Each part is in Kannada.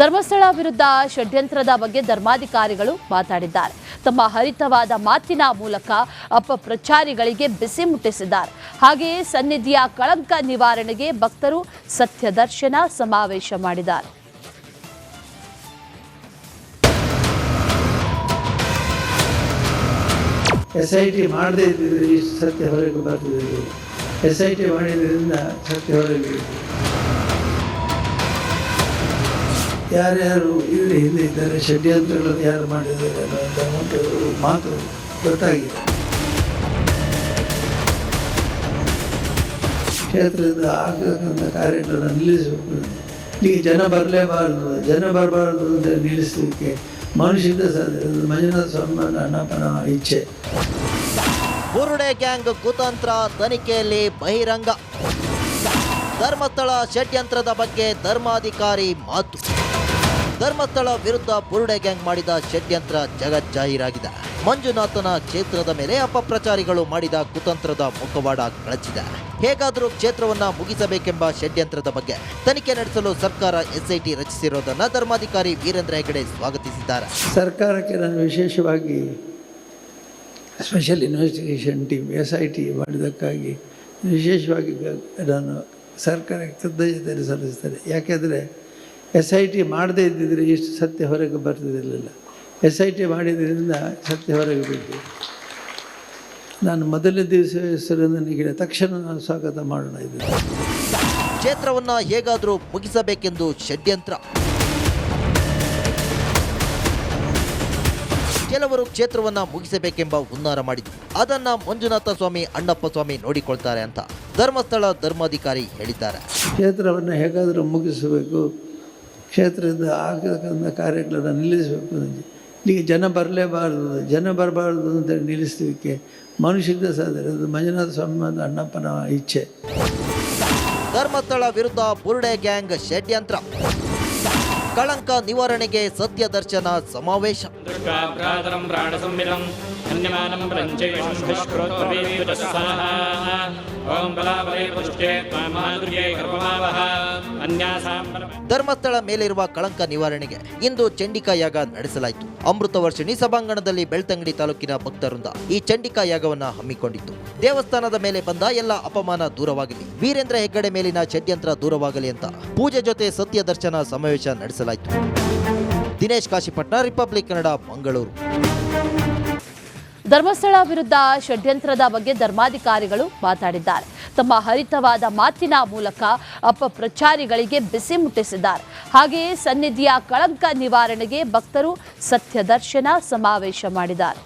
ಧರ್ಮಸ್ಥಳ ವಿರುದ್ಧ ಷಡ್ಯಂತ್ರದ ಬಗ್ಗೆ ಧರ್ಮಾಧಿಕಾರಿಗಳು ಮಾತಾಡಿದ್ದಾರೆ. ತಮ್ಮ ಹರಿತವಾದ ಮಾತಿನ ಮೂಲಕ ಅಪಪ್ರಚಾರಿಗಳಿಗೆ ಬಿಸಿ ಮುಟ್ಟಿಸಿದ್ದಾರೆ. ಹಾಗೆಯೇ ಸನ್ನಿಧಿಯ ಕಳಂಕ ನಿವಾರಣೆಗೆ ಭಕ್ತರು ಸತ್ಯ ದರ್ಶನ ಸಮಾವೇಶ ಮಾಡಿದ್ದಾರೆ. ಎಸ್ ಐ ಟಿ ಮಾಡದೇ ಇದ್ದಿದ್ರೆ ಇಷ್ಟು ಸತ್ಯ ಹೊರಗೆ ಬರ್ತಿದ್ದೀವಿ ಎಸ್ ಐ ಟಿ ಮಾಡಿದ್ರಿಂದ ಸತ್ಯ ಹೊರಗೆ ಯಾರ್ಯಾರು ಇಲ್ಲಿ ಹಿಂದೆ ಇದ್ದಾರೆ ಷಡ್ಯಂತ್ರಗಳನ್ನು ಯಾರು ಮಾಡಿದ್ದಾರೆ ಅನ್ನೋದು ಮಾತು ಗೊತ್ತಾಗಿದೆ. ಕ್ಷೇತ್ರದಿಂದ ಆಗತಕ್ಕಂಥ ಕಾರ್ಯಗಳನ್ನು ನಿಲ್ಲಿಸಬೇಕು. ಈಗ ಜನ ಬರಲೇಬಾರದು. ಜನ ಬರಬಾರದು ಅಂತ ನಿಲ್ಲಿಸಲಿಕ್ಕೆ ಮನುಷ್ಯದ ಸಾಧ್ಯ ಮಂಜುನಾಥ ಸ್ವಾಮಿ ಅಣ್ಣಪ್ಪನ ಇಚ್ಛೆ. ಬುರುಡೆ ಗ್ಯಾಂಗ್ ಕುತಂತ್ರ ತನಿಖೆಯಲ್ಲಿ ಬಹಿರಂಗ. ಧರ್ಮಸ್ಥಳ ಷಡ್ಯಂತ್ರದ ಬಗ್ಗೆ ಧರ್ಮಾಧಿಕಾರಿ ಮಾತು. ಧರ್ಮಸ್ಥಳ ವಿರುದ್ಧ ಬುರುಡೆ ಗ್ಯಾಂಗ್ ಮಾಡಿದ ಷಡ್ಯಂತ್ರ ಜಗಜ್ಜಾಹೀರಾಗಿದೆ ಮಂಜುನಾಥನ ಕ್ಷೇತ್ರದ ಮೇಲೆ ಅಪಪ್ರಚಾರಿಗಳು ಮಾಡಿದ ಕುತಂತ್ರದ ಮುಖವಾಡ ಕಳಚಿದೆ. ಹೇಗಾದರೂ ಕ್ಷೇತ್ರವನ್ನ ಮುಗಿಸಬೇಕೆಂಬ ಷಡ್ಯಂತ್ರದ ಬಗ್ಗೆ ತನಿಖೆ ನಡೆಸಲು ಸರ್ಕಾರ ಎಸ್ಐಟಿ ರಚಿಸಿರೋದನ್ನ ಧರ್ಮಾಧಿಕಾರಿ ವೀರೇಂದ್ರ ಹೆಗಡೆ ಸ್ವಾಗತಿಸಿದ್ದಾರೆ. ಸರ್ಕಾರಕ್ಕೆ ನಾನು ವಿಶೇಷವಾಗಿ special investigation team S I T ಮಾಡಿದ್ದಕ್ಕಾಗಿ ವಿಶೇಷವಾಗಿ ನಾನು ಸರ್ಕಾರಕ್ಕೆ ಕೃತಜ್ಞತೆ ಸಲ್ಲಿಸ್ತೇನೆ. ಯಾಕೆಂದರೆ ಎಸ್ ಐ ಟಿ ಮಾಡದೇ ಇದ್ದಿದ್ರೆ ಇಷ್ಟು ಸತ್ಯ ಹೊರಗೆ ಬರ್ತಿರಲಿಲ್ಲ ಎಸ್ ಐ ಟಿ ಮಾಡಿದ್ರಿಂದ ಸತ್ಯ ಹೊರಗೆ ಬಿದ್ದು ನಾನು ಮೊದಲನೇ ದಿವಸ ಹೆಸರು ನನಗೆ ತಕ್ಷಣ ನಾನು ಸ್ವಾಗತ ಮಾಡೋಣ ಇದು. ಕ್ಷೇತ್ರವನ್ನು ಹೇಗಾದರೂ ಮುಗಿಸಬೇಕೆಂದು ಷಡ್ಯಂತ್ರ. ಕೆಲವರು ಕ್ಷೇತ್ರವನ್ನ ಮುಗಿಸಬೇಕೆಂಬ ಹುನ್ನಾರ ಮಾಡಿದ್ರು. ಅದನ್ನ ಮಂಜುನಾಥ ಸ್ವಾಮಿ ಅಣ್ಣಪ್ಪ ಸ್ವಾಮಿ ನೋಡಿಕೊಳ್ತಾರೆ ಅಂತ ಧರ್ಮಸ್ಥಳ ಧರ್ಮಾಧಿಕಾರಿ ಹೇಳಿದ್ದಾರೆ. ಕ್ಷೇತ್ರವನ್ನು ಹೇಗಾದರೂ ಮುಗಿಸಬೇಕು. ಕ್ಷೇತ್ರದಿಂದ ಆಗತಕ್ಕಂಥ ಕಾರ್ಯಗಳನ್ನು ನಿಲ್ಲಿಸಬೇಕು ಇಲ್ಲಿಗೆ ಜನ ಬರಲೇಬಾರದು, ಜನ ಬರಬಾರದು ಅಂತ ನಿಲ್ಲಿಸಲಿಕ್ಕೆ ಮನುಷ್ಯದ ಸಾಧ್ಯ ಅದು ಮಂಜುನಾಥ ಸ್ವಾಮಿ ಅಣ್ಣಪ್ಪನ ಇಚ್ಛೆ. ಧರ್ಮಸ್ಥಳ ವಿರುದ್ಧ ಬುರುಡೆ ಗ್ಯಾಂಗ್ ಷಡ್ಯಂತ್ರ. ಕಳಂಕ ನಿವಾರಣೆಗೆ ಸತ್ಯ ದರ್ಶನ ಸಮಾವೇಶ. ಧರ್ಮಸ್ಥಳ ಮೇಲಿರುವ ಕಳಂಕ ನಿವಾರಣೆಗೆ ಇಂದು ಚಂಡಿಕಾ ಯಾಗ ನಡೆಸಲಾಯಿತು. ಅಮೃತ ವರ್ಷಿಣಿ ಸಭಾಂಗಣದಲ್ಲಿ ಬೆಳ್ತಂಗಡಿ ತಾಲೂಕಿನ ಭಕ್ತರಿಂದ ಈ ಚಂಡಿಕಾ ಯಾಗವನ್ನು ಹಮ್ಮಿಕೊಂಡಿತ್ತು. ದೇವಸ್ಥಾನದ ಮೇಲೆ ಬಂದ ಎಲ್ಲ ಅಪಮಾನ ದೂರವಾಗಲಿ. ವೀರೇಂದ್ರ ಹೆಗ್ಗಡೆ ಮೇಲಿನ ಷಡ್ಯಂತ್ರ ದೂರವಾಗಲಿ ಅಂತ ಪೂಜೆ ಜೊತೆ ಸತ್ಯ ದರ್ಶನ ಸಮಾವೇಶ ನಡೆಸಲಾಯಿತು ದಿನೇಶ್ ಕಾಶಿಪಟ್ನ ರಿಪಬ್ಲಿಕ್ ಕನ್ನಡ ಮಂಗಳೂರು. ಧರ್ಮಸ್ಥಳ ವಿರುದ್ಧ ಷಡ್ಯಂತ್ರದ ಬಗ್ಗೆ ಧರ್ಮಾಧಿಕಾರಿಗಳು ಮಾತಾಡಿದ್ದಾರೆ. ತಮ್ಮ ಹರಿತವಾದ ಮಾತಿನ ಮೂಲಕ ಅಪಪ್ರಚಾರಿಗಳಿಗೆ ಬಿಸಿ ಮುಟ್ಟಿಸಿದ್ದಾರೆ. ಹಾಗೆಯೇ ಸನ್ನಿಧಿಯ ಕಳಂಕ ನಿವಾರಣೆಗೆ ಭಕ್ತರು ಸತ್ಯ ದರ್ಶನ ಸಮಾವೇಶ ಮಾಡಿದ್ದಾರೆ.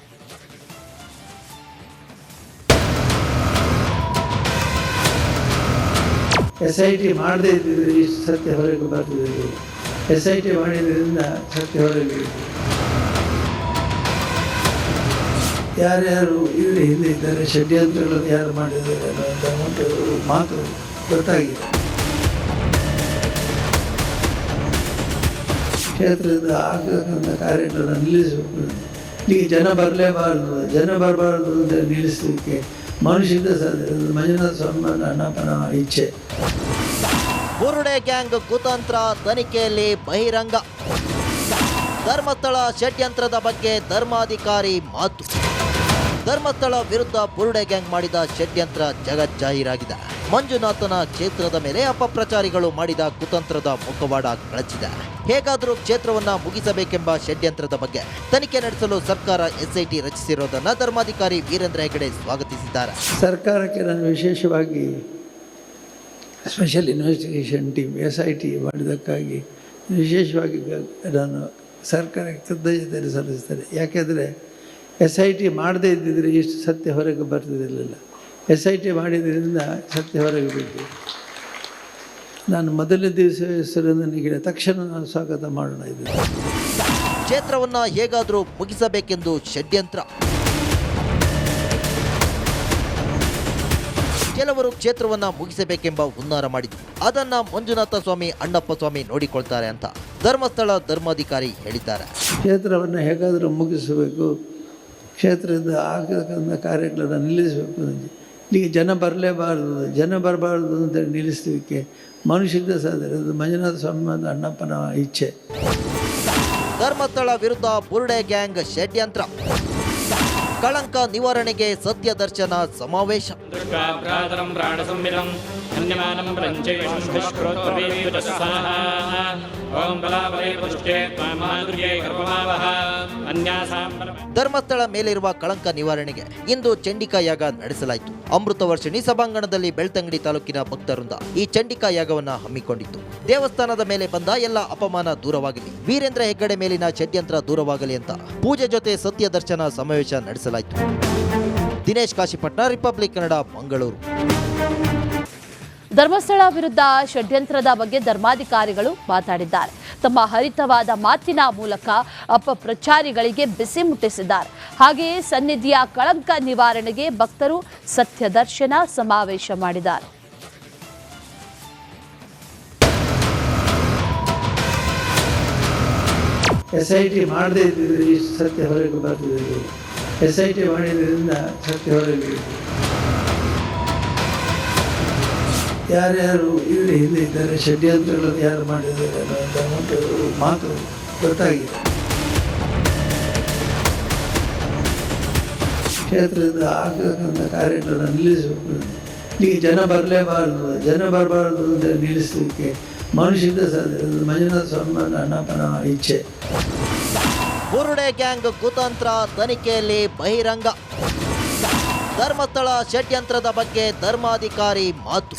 ಎಸ್ ಐ ಟಿ ಮಾಡದೇ ಇದ್ದಿದ್ರೆ ಇಷ್ಟು ಸತ್ಯ ಹೊರಗೆ ಬರ್ತಿದ್ರು ಎಸ್ ಐ ಟಿ ಮಾಡಿದ್ರಿಂದ ಸತ್ಯ ಹೊರಗೆ. ಯಾರ್ಯಾರು ಇವರು ಹಿಂದೆ ಇದ್ದಾರೆ, ಷಡ್ಯಂತ್ರಗಳನ್ನು ಯಾರು ಮಾಡಿದ್ದಾರೆ ಅನ್ನೋದು ಮಾತು ಗೊತ್ತಾಗಿದೆ. ಕ್ಷೇತ್ರದಿಂದ ಆಗತಕ್ಕಂಥ ಕಾರ್ಯಗಳನ್ನು ನಿಲ್ಲಿಸಬೇಕು. ಈಗ ಜನ ಬರಲೇಬಾರದು, ಜನ ಬರಬಾರದು ಅಂತ ನಿಲ್ಲಿಸಲಿಕ್ಕೆ ಮನುಷ್ಯದ ಮಂಜುನಾಥ ಸ್ವಾಮಿ ಅಣ್ಣಪ್ಪನ ಇಚ್ಛೆ. ಬುರುಡೆ ಗ್ಯಾಂಗ್ ಕುತಂತ್ರ ತನಿಖೆಯಲ್ಲಿ ಬಹಿರಂಗ. ಧರ್ಮಸ್ಥಳ ಷಡ್ಯಂತ್ರದ ಬಗ್ಗೆ ಧರ್ಮಾಧಿಕಾರಿ ಮಾತು. ಧರ್ಮಸ್ಥಳ ವಿರುದ್ಧ ಬುರುಡೆ ಗ್ಯಾಂಗ್ ಮಾಡಿದ ಷಡ್ಯಂತ್ರ ಜಗಜ್ಜಾಹೀರಾಗಿದೆ ಮಂಜುನಾಥನ ಕ್ಷೇತ್ರದ ಮೇಲೆ ಅಪಪ್ರಚಾರಿಗಳು ಮಾಡಿದ ಕುತಂತ್ರದ ಮುಖವಾಡ ಕಳಚಿದೆ. ಹೇಗಾದರೂ ಕ್ಷೇತ್ರವನ್ನ ಮುಗಿಸಬೇಕೆಂಬ ಷಡ್ಯಂತ್ರದ ಬಗ್ಗೆ ತನಿಖೆ ನಡೆಸಲು ಸರ್ಕಾರ ಎಸ್ಐಟಿ ರಚಿಸಿರುವುದನ್ನು ಧರ್ಮಾಧಿಕಾರಿ ವೀರೇಂದ್ರ ಹೆಗಡೆ ಸ್ವಾಗತಿಸಿದ್ದಾರೆ. ಸರ್ಕಾರಕ್ಕೆ ನಾನು ವಿಶೇಷವಾಗಿ special investigation team S I T ಮಾಡಿದ್ದಕ್ಕಾಗಿ ವಿಶೇಷವಾಗಿ ನಾನು ಸರ್ಕಾರಕ್ಕೆ ಕೃತಜ್ಞತೆ ಸಲ್ಲಿಸ್ತೇನೆ ಯಾಕೆಂದರೆ ಎಸ್ ಐ ಟಿ ಮಾಡದೇ ಇದ್ದಿದ್ದರೆ ಇಷ್ಟು ಸತ್ಯ ಹೊರಗೆ ಬರ್ತಿರಲಿಲ್ಲ. ಎಸ್ ಐ ಟಿ ಮಾಡಿದ್ದರಿಂದ ಸತ್ಯ ಹೊರಗೆ ಬಿದ್ದು ನಾನು ಮೊದಲನೇ ದಿವಸ ಹೆಸರನ್ನು ತಕ್ಷಣ ನಾನು ಸ್ವಾಗತ ಮಾಡೋಣ ಇದು ಕ್ಷೇತ್ರವನ್ನು ಹೇಗಾದರೂ ಮುಗಿಸಬೇಕೆಂದು ಷಡ್ಯಂತ್ರ. ಕೆಲವರು ಕ್ಷೇತ್ರವನ್ನ ಮುಗಿಸಬೇಕೆಂಬ ಹುನ್ನಾರ ಮಾಡಿದ್ರು. ಅದನ್ನ ಮಂಜುನಾಥ ಸ್ವಾಮಿ ಅಣ್ಣಪ್ಪ ಸ್ವಾಮಿ ನೋಡಿಕೊಳ್ತಾರೆ ಅಂತ ಧರ್ಮಸ್ಥಳ ಧರ್ಮಾಧಿಕಾರಿ ಹೇಳಿದ್ದಾರೆ. ಕ್ಷೇತ್ರವನ್ನು ಹೇಗಾದರೂ ಮುಗಿಸಬೇಕು. ಕ್ಷೇತ್ರದಿಂದ ಆಗತಕ್ಕಂಥ ಕಾರ್ಯಗಳನ್ನು ನಿಲ್ಲಿಸಬೇಕು ಇಲ್ಲಿಗೆ ಜನ ಬರಲೇಬಾರದು. ಜನ ಬರಬಾರದು ಅಂತ ನಿಲ್ಲಿಸಲಿಕ್ಕೆ ಮನುಷ್ಯದ ಸಾಧನೆ ಅದು ಮಂಜುನಾಥ ಸ್ವಾಮಿ ಮತ್ತು ಅಣ್ಣಪ್ಪನ ಇಚ್ಛೆ. ಧರ್ಮಸ್ಥಳ ವಿರುದ್ಧ ಬುರುಡೆ ಗ್ಯಾಂಗ್ ಷಡ್ಯಂತ್ರ. ಕಳಂಕ ನಿವಾರಣೆಗೆ ಸತ್ಯ ದರ್ಶನ ಸಮಾವೇಶ. ಪ್ರಾಣ ಧರ್ಮಸ್ಥಳ ಮೇಲಿರುವ ಕಳಂಕ ನಿವಾರಣೆಗೆ ಇಂದು ಚಂಡಿಕಾ ಯಾಗ ನಡೆಸಲಾಯಿತು. ಅಮೃತ ವರ್ಷಿಣಿ ಸಭಾಂಗಣದಲ್ಲಿ ಬೆಳ್ತಂಗಡಿ ತಾಲೂಕಿನ ಭಕ್ತರಿಂದ ಈ ಚಂಡಿಕಾ ಯಾಗವನ್ನು ಹಮ್ಮಿಕೊಂಡಿತ್ತು. ದೇವಸ್ಥಾನದ ಮೇಲೆ ಬಂದ ಎಲ್ಲ ಅಪಮಾನ ದೂರವಾಗಲಿ. ವೀರೇಂದ್ರ ಹೆಗ್ಗಡೆ ಮೇಲಿನ ಷಡ್ಯಂತ್ರ ದೂರವಾಗಲಿ ಅಂತ ಪೂಜೆ ಜೊತೆ ಸತ್ಯ ದರ್ಶನ ಸಮಾವೇಶ ನಡೆಸಲಾಯಿತು. ದಿನೇಶ್ ಕಾಶಿಪಟ್ನ, ರಿಪಬ್ಲಿಕ್ ಕನ್ನಡ, ಮಂಗಳೂರು. ಧರ್ಮಸ್ಥಳ ವಿರುದ್ಧ ಷಡ್ಯಂತ್ರದ ಬಗ್ಗೆ ಧರ್ಮಾಧಿಕಾರಿಗಳು ಮಾತಾಡಿದ್ದಾರೆ. ತಮ್ಮ ಹರಿತವಾದ ಮಾತಿನ ಮೂಲಕ ಅಪಪ್ರಚಾರಿಗಳಿಗೆ ಬಿಸಿ ಮುಟ್ಟಿಸಿದ್ದಾರೆ. ಹಾಗೆಯೇ ಸನ್ನಿಧಿಯ ಕಳಂಕ ನಿವಾರಣೆಗೆ ಭಕ್ತರು ಸತ್ಯ ದರ್ಶನ ಸಮಾವೇಶ ಮಾಡಿದ್ದಾರೆ. ಎಸ್ ಐ ಟಿ ಮಾಡದೇ ಇದ್ದಿದ್ರೆ ಸತ್ಯ ಹೊರಗೆ ಬರ್ತಿದ್ರು ಎಸ್ ಐ ಟಿ ಮಾಡಿದ್ರಿಂದ ಸತ್ಯ ಹೊರಗೆ ಯಾರ್ಯಾರು ಇವರು ಹಿಂದೆ ಇದ್ದಾರೆ, ಷಡ್ಯಂತ್ರಗಳನ್ನು ಯಾರು ಮಾಡಿದ್ದಾರೆ ಅನ್ನುವಂಥ ಮಾತು ಗೊತ್ತಾಗಿದೆ. ಕ್ಷೇತ್ರದಿಂದ ಆಗತಕ್ಕಂಥ ಕಾರ್ಯಗಳನ್ನು ನಿಲ್ಲಿಸಬೇಕು. ಈಗ ಜನ ಬರಲೇಬಾರದು. ಜನ ಬರಬಾರದು ಅಂತ ನಿಲ್ಲಿಸಲಿಕ್ಕೆ ಮನುಷ್ಯದ ಮಂಜುನಾಥ ಸ್ವಾಮಿ ಅಣ್ಣಪ್ಪನ ಇಚ್ಛೆ. ಬುರುಡೆ ಗ್ಯಾಂಗ್ ಕುತಂತ್ರ ತನಿಖೆಯಲ್ಲಿ ಬಹಿರಂಗ. ಧರ್ಮಸ್ಥಳ ಷಡ್ಯಂತ್ರದ ಬಗ್ಗೆ ಧರ್ಮಾಧಿಕಾರಿ ಮಾತು.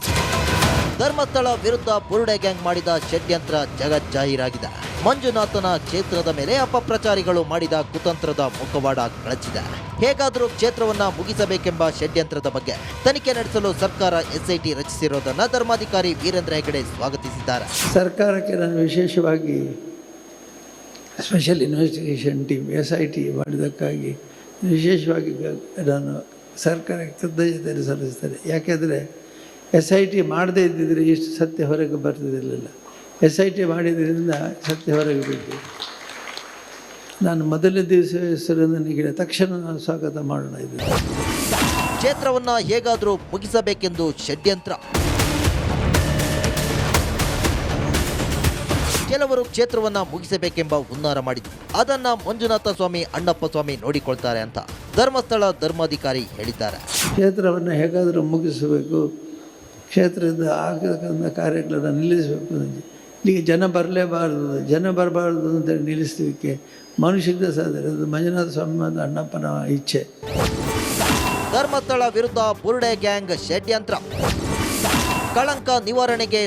ಧರ್ಮಸ್ಥಳ ವಿರುದ್ಧ ಬುರುಡೆ ಗ್ಯಾಂಗ್ ಮಾಡಿದ ಷಡ್ಯಂತ್ರ ಜಗಜ್ಜಾಹೀರಾಗಿದೆ ಮಂಜುನಾಥನ ಕ್ಷೇತ್ರದ ಮೇಲೆ ಅಪಪ್ರಚಾರಿಗಳು ಮಾಡಿದ ಕುತಂತ್ರದ ಮುಖವಾಡ ಕಳಚಿದೆ. ಹೇಗಾದರೂ ಕ್ಷೇತ್ರವನ್ನ ಮುಗಿಸಬೇಕೆಂಬ ಷಡ್ಯಂತ್ರದ ಬಗ್ಗೆ ತನಿಖೆ ನಡೆಸಲು ಸರ್ಕಾರ ಎಸ್ಐಟಿ ರಚಿಸಿರೋದನ್ನ ಧರ್ಮಾಧಿಕಾರಿ ವೀರೇಂದ್ರ ಹೆಗಡೆ ಸ್ವಾಗತಿಸಿದ್ದಾರೆ. ಸರ್ಕಾರಕ್ಕೆ ನಾನು ವಿಶೇಷವಾಗಿ special investigation team S I T ಮಾಡಿದ್ದಕ್ಕಾಗಿ ವಿಶೇಷವಾಗಿ ನಾನು ಸರ್ಕಾರಕ್ಕೆ ಕೃತಜ್ಞತೆ ಸಲ್ಲಿಸ್ತೇನೆ ಯಾಕೆಂದರೆ ಎಸ್ ಐ ಟಿ ಮಾಡದೇ ಇದ್ದಿದ್ರೆ ಇಷ್ಟು ಸತ್ಯ ಹೊರಗೆ ಬರ್ತಿರಲಿಲ್ಲ ಎಸ್ ಐ ಟಿ ಮಾಡಿದ್ರಿಂದ ಸತ್ಯ ಹೊರಗೆ ಬಿದ್ದು ನಾನು ಮೊದಲನೇ ದಿವಸ ಹೆಸರು ನನಗೆ ತಕ್ಷಣ ನಾನು ಸ್ವಾಗತ ಮಾಡೋಣ ಇದು. ಕ್ಷೇತ್ರವನ್ನು ಹೇಗಾದರೂ ಮುಗಿಸಬೇಕೆಂದು ಷಡ್ಯಂತ್ರ. ಕೆಲವರು ಕ್ಷೇತ್ರವನ್ನ ಮುಗಿಸಬೇಕೆಂಬ ಹುನ್ನಾರ ಮಾಡಿದ್ರು. ಅದನ್ನ ಮಂಜುನಾಥ ಸ್ವಾಮಿ ಅಣ್ಣಪ್ಪ ಸ್ವಾಮಿ ನೋಡಿಕೊಳ್ತಾರೆ ಅಂತ ಧರ್ಮಸ್ಥಳ ಧರ್ಮಾಧಿಕಾರಿ ಹೇಳಿದ್ದಾರೆ. ಕ್ಷೇತ್ರವನ್ನು ಹೇಗಾದರೂ ಮುಗಿಸಬೇಕು. ಕ್ಷೇತ್ರದ ಆಗತಕ್ಕಂಥ ಕಾರ್ಯಗಳನ್ನು ನಿಲ್ಲಿಸಬೇಕು ಅಂತ. ಇಲ್ಲಿಗೆ ಜನ ಬರಲೇಬಾರದು, ಜನ ಬರಬಾರದು ಅಂತ ನಿಲ್ಲಿಸಲಿಕ್ಕೆ ಮನುಷ್ಯದ ಸಾಧನೆ. ಅದು ಮಂಜುನಾಥ ಸ್ವಾಮಿ ಅಣ್ಣಪ್ಪನ ಇಚ್ಛೆ. ಧರ್ಮಸ್ಥಳ ವಿರುದ್ಧ ಬುರುಡೆ ಗ್ಯಾಂಗ್ ಷಡ್ಯಂತ್ರ. ಕಳಂಕ ನಿವಾರಣೆಗೆ